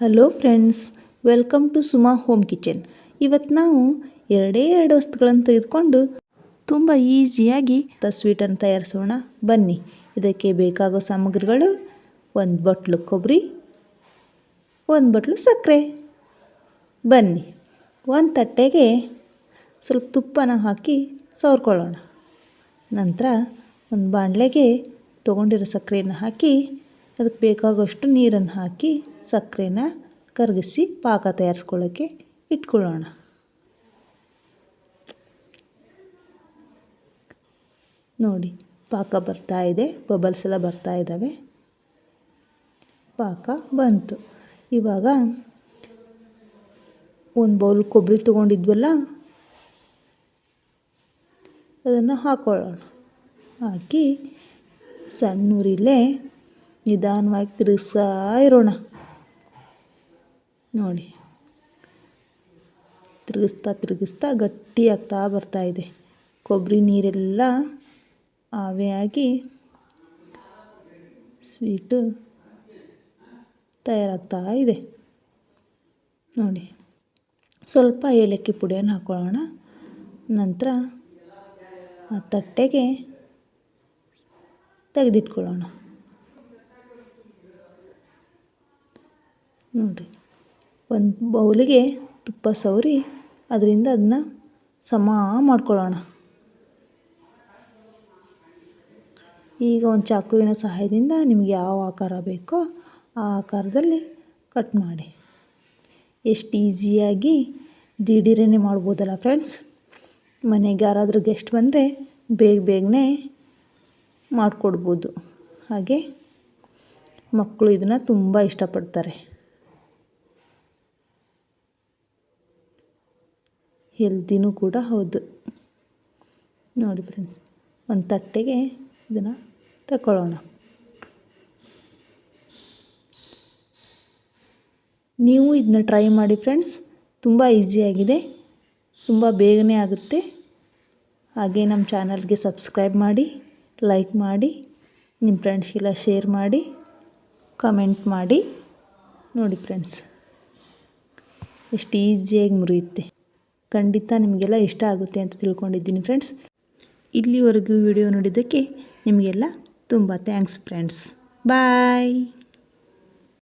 Hello friends welcome to Suma home kitchen ಇವತ್ತು ನಾವು ಎರಡೇ ಎರಡು ವಸ್ತುಗಳನ್ನು ತೆಗೆದುಕೊಂಡು ತುಂಬ ಈಸಿಯಾಗಿ ಸ್ವೀಟನ್ನು ತಯಾರಿಸೋಣ. ಬನ್ನಿ. ಇದಕ್ಕೆ ಬೇಕಾಗೋ ಸಾಮಗ್ರಿಗಳು, ಒಂದು ಬಟ್ಲು ಕೊಬ್ಬರಿ ಒಂದು ಬಟ್ಲು ಸಕ್ಕರೆ. ಬನ್ನಿ. ಒಂದು ತಟ್ಟೆಗೆ ಸ್ವಲ್ಪ ತುಪ್ಪನ ಹಾಕಿ ಸವರ್ಕೊಳ್ಳೋಣ. ನಂತರ ಒಂದು ಬಾಣಲೆಗೆ ತೊಗೊಂಡಿರೋ ಸಕ್ಕರೆಯನ್ನು ಹಾಕಿ ಅದಕ್ಕೆ ಬೇಕಾಗೋಷ್ಟು ನೀರನ್ನು ಹಾಕಿ ಸಕ್ಕರೆನ ಕರಗಿಸಿ ಪಾಕ ತಯಾರಿಸ್ಕೊಳ್ಳೋಕ್ಕೆ ಇಟ್ಕೊಳ್ಳೋಣ. ನೋಡಿ, ಪಾಕ ಬರ್ತಾ ಇದೆ, ಬಬಲ್ಸ್ ಎಲ್ಲ ಬರ್ತಾ ಇದ್ದಾವೆ. ಪಾಕ ಬಂತು. ಇವಾಗ ಒಂದು ಬೌಲ್ ಕೊಬ್ಬರಿ ತೊಗೊಂಡಿದ್ವಲ್ಲ, ಅದನ್ನು ಹಾಕ್ಕೊಳ್ಳೋಣ ಹಾಕಿ ಸಣ್ಣ ಉರಿಲೇ ನಿಧಾನವಾಗಿ ತಿರುಗಿಸ್ತಾ ಇರೋಣ. ನೋಡಿ. ತಿರುಗಿಸ್ತಾ ತಿರುಗಿಸ್ತಾ ಗಟ್ಟಿಯಾಗ್ತಾ ಬರ್ತಾ ಇದೆ. ಕೊಬ್ಬರಿ ನೀರೆಲ್ಲ ಆವಿಯಾಗಿ ಸ್ವೀಟು ತಯಾರಾಗ್ತಾ ಇದೆ. ನೋಡಿ. ಸ್ವಲ್ಪ ಏಲಕ್ಕಿ ಪುಡಿಯನ್ನು ಹಾಕ್ಕೊಳ್ಳೋಣ ನಂತರ ಆ ತಟ್ಟೆಗೆ ತೆಗೆದಿಟ್ಕೊಳ್ಳೋಣ. ನೋಡಿರಿ. ಒಂದು ಬೌಲಿಗೆ ತುಪ್ಪ ಸವರಿ, ಅದರಿಂದ ಅದನ್ನ ಸಮ ಮಾಡ್ಕೊಳ್ಳೋಣ. ಈಗ ಒಂದು ಚಾಕುವಿನ ಸಹಾಯದಿಂದ ನಿಮಗೆ ಯಾವ ಆಕಾರ ಬೇಕೋ ಆ ಆಕಾರದಲ್ಲಿ ಕಟ್ ಮಾಡಿ. ಎಷ್ಟು ಈಸಿಯಾಗಿ ದಿಢೀರನೇ ಮಾಡ್ಬೋದಲ್ಲ ಫ್ರೆಂಡ್ಸ್? ಮನೆಗೆ ಯಾರಾದರೂ ಗೆಸ್ಟ್ ಬಂದರೆ ಬೇಗ ಬೇಗನೆ ಮಾಡಿಕೊಡ್ಬೋದು. ಹಾಗೆ ಮಕ್ಕಳು ಇದನ್ನು ತುಂಬ ಇಷ್ಟಪಡ್ತಾರೆ. ಹೆಲ್ದಿನೂ ಕೂಡ ಹೌದು. ನೋಡಿ ಫ್ರೆಂಡ್ಸ್ ಒಂದು ತಟ್ಟೆಗೆ ಇದನ್ನು ತಗೊಳ್ಳೋಣ ನೀವು ಇದನ್ನ ಟ್ರೈ ಮಾಡಿ ಫ್ರೆಂಡ್ಸ್ ತುಂಬ ಈಸಿಯಾಗಿದೆ ತುಂಬ ಬೇಗನೆ ಆಗುತ್ತೆ. ಹಾಗೆ ನಮ್ಮ ಚಾನಲ್ಗೆ ಸಬ್ಸ್ಕ್ರೈಬ್ ಮಾಡಿ ಲೈಕ್ ಮಾಡಿ ನಿಮ್ಮ ಫ್ರೆಂಡ್ಸ್ಗೆಲ್ಲ ಶೇರ್ ಮಾಡಿ ಕಮೆಂಟ್ ಮಾಡಿ. ನೋಡಿ ಫ್ರೆಂಡ್ಸ್ ಎಷ್ಟು ಈಸಿಯಾಗಿ ಮುರಿಯುತ್ತೆ. ಖಂಡಿತ ನಿಮಗೆಲ್ಲ ಇಷ್ಟ ಆಗುತ್ತೆ ಅಂತ ತಿಳ್ಕೊಂಡಿದ್ದೀನಿ ಫ್ರೆಂಡ್ಸ್ ಇಲ್ಲಿವರೆಗೂ ವಿಡಿಯೋ ನೋಡಿದ್ದಕ್ಕೆ ನಿಮಗೆಲ್ಲ ತುಂಬ ಥ್ಯಾಂಕ್ಸ್ ಫ್ರೆಂಡ್ಸ್ ಬಾಯ್